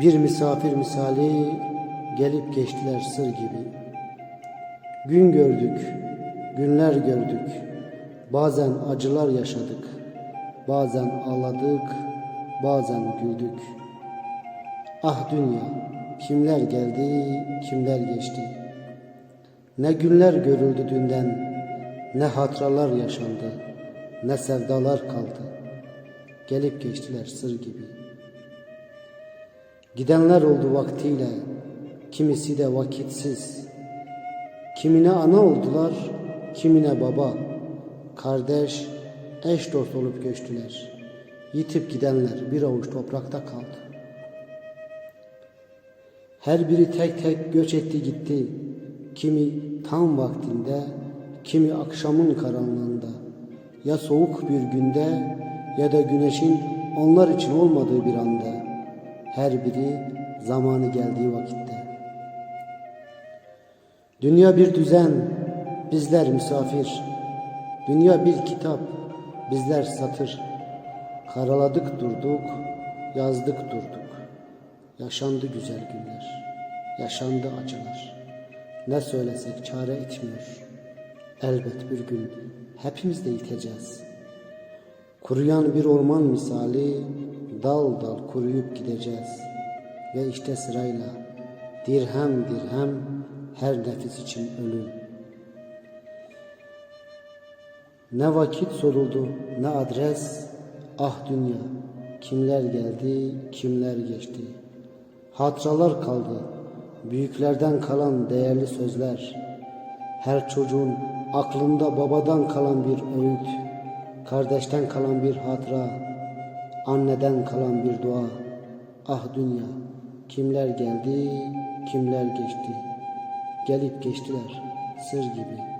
Bir misafir misali gelip geçtiler sır gibi. Gün gördük, günler gördük. Bazen acılar yaşadık. Bazen ağladık, bazen güldük. Ah dünya, kimler geldi, kimler geçti. Ne günler görüldü dünden, ne hatıralar yaşandı, ne sevdalar kaldı. Gelip geçtiler sır gibi. Gidenler oldu vaktiyle, kimisi de vakitsiz. Kimine ana oldular, kimine baba. Kardeş, eş dost olup göçtüler. Yitip gidenler bir avuç toprakta kaldı. Her biri tek tek göç etti gitti. Kimi tam vaktinde, kimi akşamın karanlığında. Ya soğuk bir günde ya da güneşin onlar için olmadığı bir anda. Her biri zamanı geldiği vakitte. Dünya bir düzen, bizler misafir. Dünya bir kitap, bizler satır. Karaladık durduk, yazdık durduk. Yaşandı güzel günler, yaşandı acılar. Ne söylesek çare etmiyor. Elbet bir gün hepimiz de yiteceğiz. Kuruyan bir orman misali dal dal kuruyup gideceğiz. Ve işte sırayla dirhem dirhem her nefis için ölüm. Ne vakit soruldu ne adres ah dünya kimler geldi kimler geçti. Hatıralar kaldı büyüklerden kalan değerli sözler. Her çocuğun aklında babadan kalan bir öğüt, kardeşten kalan bir hatıra, anneden kalan bir dua. Ah dünya, kimler geldi, kimler geçti. Gelip geçtiler sır gibi.